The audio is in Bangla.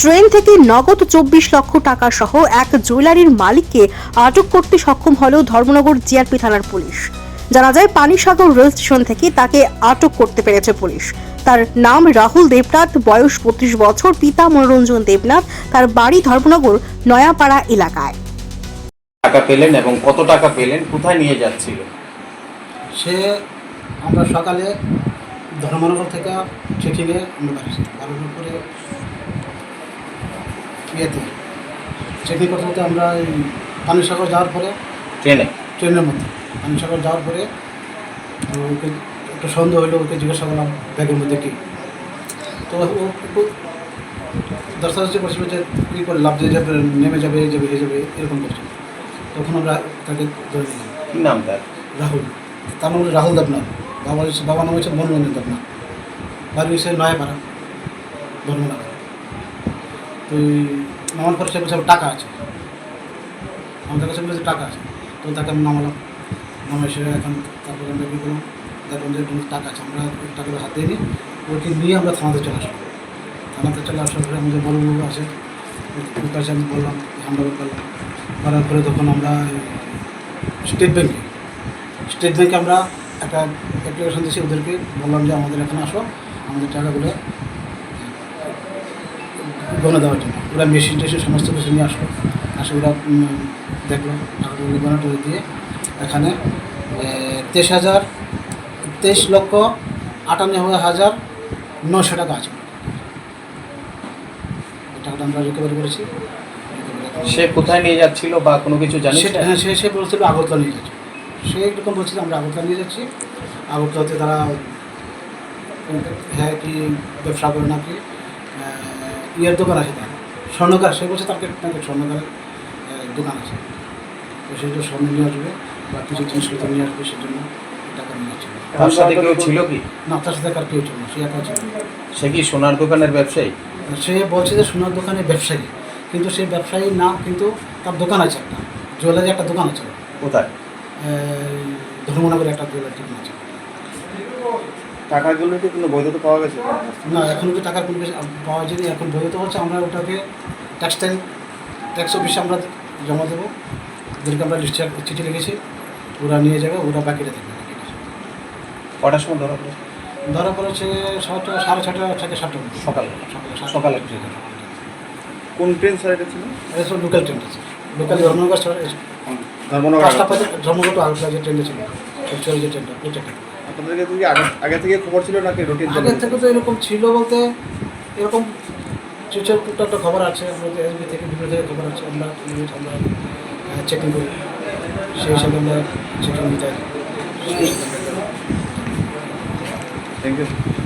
ট্রেন থেকে নগদ চব্বিশ লক্ষ টাকা সহ এক জুয়েলারির মালিককে আটক করতে সক্ষম হলেও ধর্মনগর জিআরপি থানার পুলিশ। জানা যায় পানিসাগর রেল স্টেশন থেকে তাকে আটক করতে পেরেছে পুলিশ। তার নাম রাহুল দেবনাথ বয়স বত্রিশ বছর পিতা মনোরঞ্জন দেবনাথ। তার বাড়ি ধর্মনগর নয়াপাড়া এলাকায়। টাকা পেলেন এবং কত টাকা পেলেন কোথায় নিয়ে যাচ্ছিল? সে আমরা সকালে ধর্মনগর থেকে চেকিংয়ে আমরা পরে ইয়েতে চেকিং করতে করতে আমরা এই পানিসাগর যাওয়ার পরে ট্রেনে? ট্রেনের মধ্যে। পানিসাগর যাওয়ার পরে তো ওকে একটু সন্দেহ হলো ওকে জিজ্ঞাসা করলাম ব্যাগের মধ্যে কী। তো ও একটু দর্শাদর্শি করছিল যে কী করে লাভ দিয়ে যাবে নেমে যাবে এই যাবে এই যাবে এরকম করছিল তখন আমরা তাকে ধরে নিলাম। কি নাম তার? রাহুল। তার নাম হলো রাহুল দেবনাথ। বাবা হচ্ছে বাবার নাম হচ্ছে মনমোহন দেবনাথ। বাড়ি হচ্ছে নয়াপাড়া ধর্মনগর তো এই নামার পরে সে বলছে টাকা আছে। আমাদের কাছে বলেছে, টাকা আছে। তো তাকে আমি নামালাম। নামাই সে এখন তারপরে আমরা কী করলাম তারপর যে টাকা আছে। আমরা টাকাটা হাতে নিই। ওকে নিয়ে আমরা থানাতে চলে আসলাম। থানাতে চলে আসার পরে আমাদের বড় বড় আছে। কাছে আমি বললাম আমরা করলাম করার পরে তখন আমরা স্টেট ব্যাঙ্কে স্টেট ব্যাঙ্কে আমরা একটা অ্যাপ্লিকেশন দিয়েছি ওদেরকে। বললাম যে, আমাদের এখানে আসো। আমাদের টাকাগুলো গণে দেওয়ার জন্য। ওরা মেশিন টেশিন সমস্ত কিছু নিয়ে আসলো। আসে ওরা দেখল টাকাগুলো গণা টরে দিয়ে এখানে তেইশ হাজার তেইশ লক্ষ আটানব্বই হাজার নশো টাকা আছে। টাকাটা আমরা রিকভারি করেছি। সে কোথায় নিয়ে যাচ্ছিল বা কোনো কিছু জানিস? সেটা হ্যাঁ সে সে বলছিল আগরতলা নিয়ে যাচ্ছে। সে এরকম বলছিল আমরা আগরতলা নিয়ে যাচ্ছি। আগরতলাতে তারা হ্যাঁ কি ব্যবসা করে নাকি? ইয়ের দোকান আছে তার। স্বর্ণকার সে বলছে তার নাকি স্বর্ণকারের দোকান আছে। তো সেই জন্য স্বর্ণ নিয়ে আসবে বা কিছু জিনিসপত্র নিয়ে আসবে সেজন্য টাকা নিয়ে যাচ্ছে। তার সাথে কেউ ছিল কি? না তার সাথে কার কেউ ছিল না সে একা ছিল। সে কি সোনার দোকানের ব্যবসায়ী? সে বলছে যে সোনার দোকানে ব্যবসায়ী কিন্তু সে ব্যবসায়ী না কিন্তু তার দোকান আছে একটা জুয়েলারি একটা দোকান আছে। কোথায়? ধর্মনগরে একটা জুয়েলারি দোকান আছে। টাকাগুলো কি কোনো বৈধতা পাওয়া গেছে? না এখন কি টাকার কোনো পাওয়া যায়নি এখন বৈধ হচ্ছে আমরা ওটাকে ট্যাক্সটাইল ট্যাক্স অফিসে আমরা জমা দেবো ওদেরকে আমরা লিস্টে চিঠি লিখেছি ওরা নিয়ে যাবে ওরা বাকিটা দেখবে কটার সময় ধরা পড়ে ধরা পড়েছে ছটা সাড়ে ছটা থেকে সাতটা। সকালে? সকালে। সকালে। কোন ট্রেন স্যার এটা ছিল? এটা সব লোকাল ট্রেন আছে লোকাল ধর্মনগর শহরে ধর্মনগর ধর্মনগর যে ট্রেনটা ছিল অ্যাকচুয়ালি যে ট্রেনটা ওই ট্রেনটা আপনাদেরকে কি আগে আগে থেকে খবর ছিল নাকি রুটিন আগে থেকে তো এরকম ছিল বলতে এরকম কিছু টুকটা একটা খবর আছে আমাদের এসবি থেকে বিভিন্ন থেকে খবর আছে আমরা আমরা চেকিং করি। সেই হিসাবে আমরা চেকিং দিতে থ্যাংক ইউ